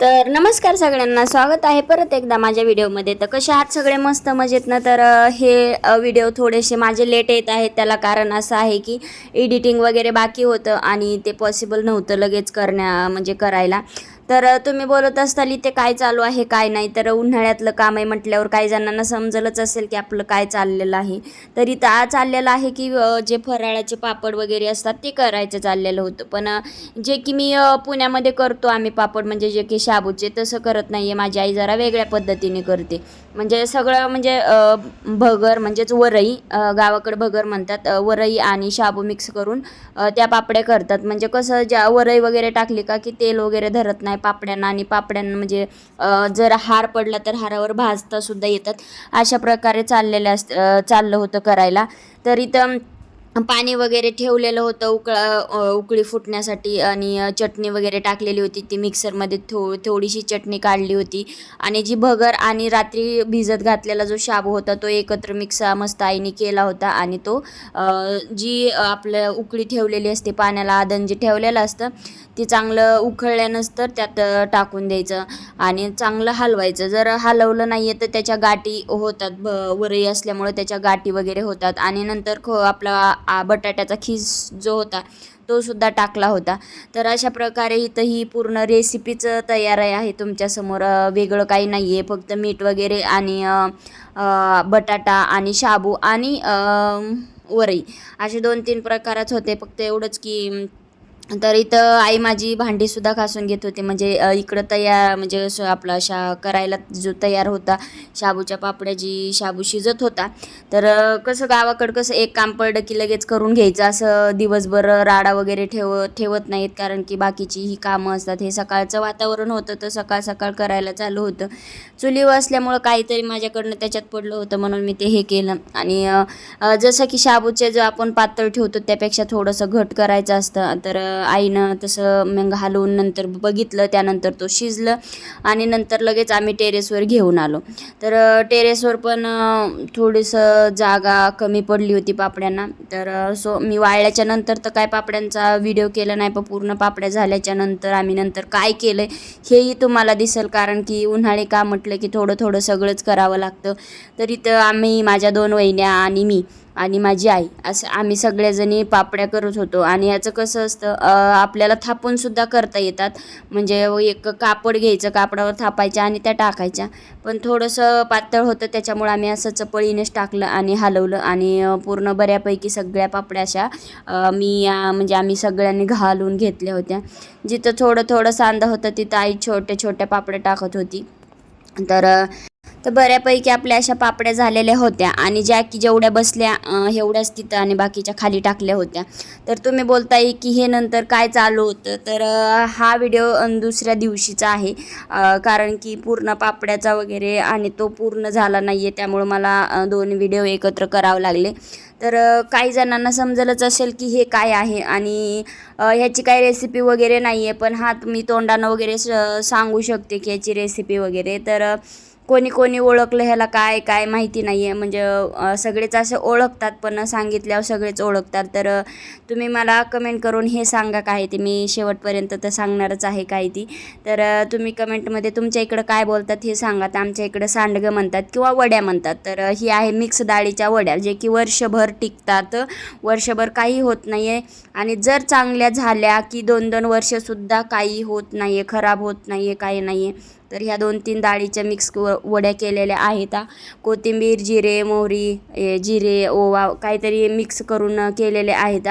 तर नमस्कार सगळ्यांना स्वागत आहे परत एकदा माझ्या व्हिडिओमध्ये. तर कसे आहात सगळे? मस्त मजेत ना? तर हे व्हिडिओ थोडेसे माझे लेट येत आहेत. त्याला कारण असं आहे की एडिटिंग वगैरे बाकी होतं आणि ते पॉसिबल नव्हतं लगेच करण्या म्हणजे करायला. तर तुम्ही बोलत असताल इथे काय चालू आहे काय नाही? तर उन्हाळ्यातलं काम आहे म्हटल्यावर काही जणांना समजलंच असेल की आपलं काय चाललेलं आहे. तर इथं आज चाललेलं आहे की जे फराळाचे पापड वगैरे असतात ते करायचं चाललेलं होतं. पण जे की मी पुण्यामध्ये करतो आम्ही पापड म्हणजे जे की शाबूचे तसं करत नाही आहे माझी आई जरा वेगळ्या पद्धतीने करते. म्हणजे सगळं म्हणजे भगर म्हणजेच वरई गावाकडे भगर म्हणतात. वरई आणि शाबू मिक्स करून त्या पापड्या करतात. म्हणजे कसं ज्या वरई वगैरे टाकली का की तेल वगैरे धरत नाही पापड्यांना आणि पापड्यांना म्हणजे जर हार पडला तर हारावर भाजता सुद्धा येतात. अशा प्रकारे चाललेलं अस चाललं होतं करायला. तर इथं पाणी वगैरे ठेवलेलं होतं उकळा उकळी फुटण्यासाठी आणि चटणी वगैरे टाकलेली होती. ती मिक्सरमध्ये थो थोडीशी चटणी काढली होती. आणि जी भगर आणि रात्री भिजत घातलेला जो शाबू होता तो एकत्र मिक्स मस्त आईने केला होता. आणि तो जी आपलं उकळी ठेवलेली असते पाण्याला आदन जे ठेवलेलं असतं ती चांगलं उकळल्यानंतर त्यात टाकून द्यायचं आणि चांगलं हलवायचं. जर हलवलं नाही आहे तर त्याच्या गाठी होतात ब वरई असल्यामुळे त्याच्या गाठी वगैरे होतात. आणि नंतर खो आपला आ, बटाट्याचा खीस जो होता तोसुद्धा टाकला होता. तर अशा प्रकारे इथं ही पूर्ण रेसिपीच तयार आहे तुमच्यासमोर. वेगळं काही नाही आहे फक्त मीठ वगैरे आणि बटाटा आणि शाबू आणि वरई. असे दोन तीन प्रकारच होते फक्त एवढंच की तर इथं आई माझी भांडीसुद्धा घासून घेत होती. म्हणजे इकडं तयार म्हणजे असं आपला शा करायला जो तयार होता शाबूच्या पापड्या जी शाबू शिजत होता. तर कसं गावाकडं कसं एक काम पडलं की लगेच करून घ्यायचं. असं दिवसभर राडा वगैरे ठेव ठेवत नाहीत. कारण की बाकीची ही कामं असतात. हे सकाळचं वातावरण होतं तर सकाळ सकाळ करायला चालू होतं. चुलीवर असल्यामुळं काहीतरी माझ्याकडनं त्याच्यात पडलं होतं. म्हणून मी ते हे केलं. आणि जसं की शाबूचे जो आपण पातळ ठेवतो त्यापेक्षा थोडंसं घट करायचं असतं. तर आईनं तसं मग हलवून नंतर बघितलं त्यानंतर तो शिजलं आणि नंतर लगेच आम्ही टेरेसवर घेऊन आलो. तर टेरेसवर पण थोडंसं जागा कमी पडली होती पापड्यांना. तर सो मी वाळल्याच्या नंतर तर काय पापड्यांचा व्हिडिओ केला नाही पण पूर्ण पापड्या झाल्याच्यानंतर आम्ही नंतर काय केलं हेही तुम्हाला दिसेल. कारण की उन्हाळी का म्हटलं की थोडं थोडं सगळंच करावं लागतं. तर इथं आम्ही माझ्या दोन वहिन्या आणि मी आणि माझी आई. असं आम्ही सगळ्याजणी पापड्या करत होतो. आणि याचं कसं असतं आपल्याला थापूनसुद्धा करता येतात. म्हणजे एक कापड घ्यायचं कापडावर थापायच्या आणि त्या टाकायच्या. पण थोडंसं पातळ होतं त्याच्यामुळे आम्ही असं चपळीनेच टाकलं आणि हलवलं. आणि पूर्ण बऱ्यापैकी सगळ्या पापड्या अशा मी म्हणजे आम्ही सगळ्यांनी घालून घेतल्या होत्या. जिथं थोडं थोडं सांदा होतं तिथं आई छोट्या छोट्या पापड्या टाकत होती. तर तर बऱ्यापैकी आपल्या अशा पापड्या झालेल्या होत्या आणि ज्या की जेवढ्या बसल्या एवढ्याच तिथं आणि बाकीच्या खाली टाकल्या होत्या. तर तुम्ही बोलताय की हे नंतर काय चालू होतं? तर हा व्हिडिओ दुसऱ्या दिवशीचा आहे. कारण की पूर्ण पापड्याचा वगैरे आणि तो पूर्ण झाला नाही आहे त्यामुळं मला दोन व्हिडिओ एकत्र करावे लागले. तर काही जणांना समजलंच असेल की हे काय आहे आणि ह्याची काही रेसिपी वगैरे नाही आहे पण हा मी तोंडानं वगैरे स सांगू शकते की याची रेसिपी वगैरे. तर कोणी कोणी ओळखलं ह्याला काय काय माहिती नाही आहे म्हणजे सगळेच असे ओळखतात पण सांगितल्यावर सगळेच ओळखतात. तर तुम्ही मला कमेंट करून हे सांगा काय ते. मी शेवटपर्यंत तर सांगणारच आहे काय ती. तर तुम्ही कमेंटमध्ये तुमच्या इकडं काय बोलतात हे सांगा. तर आमच्या इकडं सांडगं म्हणतात किंवा वड्या म्हणतात. तर ही आहे मिक्स डाळीच्या वड्या जे की वर्षभर टिकतात. वर्षभर काही होत नाही आहे आणि जर चांगल्या झाल्या की दोन दोन वर्षसुद्धा काही होत नाही आहे खराब होत नाही आहे काही नाही आहे तर ह्या दोन तीन डाळीच्या मिक्स व वड्या केलेल्या आहेत. कोथिंबीर जिरे मोहरी ए, जिरे ओवा काहीतरी मिक्स करून केलेले आहेत.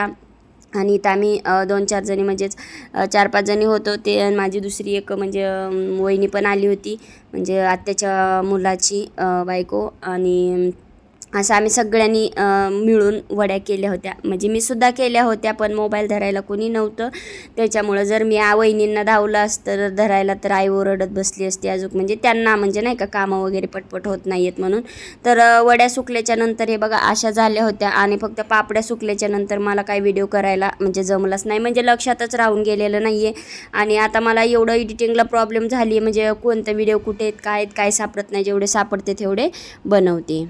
आणि इथं आम्ही दोन चार जणी म्हणजेच चार पाच जणी होतो. ते आणि माझी दुसरी एक म्हणजे वहिनी पण आली होती. म्हणजे आत्याच्या मुलाची बायको आणि असं आम्ही सगळ्यांनी मिळून वड्या केल्या होत्या. म्हणजे मी सुद्धा केल्या होत्या पण मोबाईल धरायला कोणी नव्हतं. त्याच्यामुळं जर मी आ वहिनींना धावलं असतं धरायला तर आई ओरडत बसली असती अजून. म्हणजे त्यांना म्हणजे नाही का कामं वगैरे पटपट होत नाही आहेत म्हणून. तर वड्या सुकल्याच्या नंतर हे बघा अशा झाल्या होत्या. आणि फक्त पापड्या सुकल्याच्या नंतर मला काही व्हिडिओ करायला म्हणजे जमलाच नाही. म्हणजे लक्षातच राहून गेलेलं नाही आहे आणि आता मला एवढं एडिटिंगला प्रॉब्लेम झाली आहे म्हणजे कोणतं व्हिडिओ कुठे आहेत काय आहेत काय सापडत नाही. जेवढे सापडते तेवढे बनवते.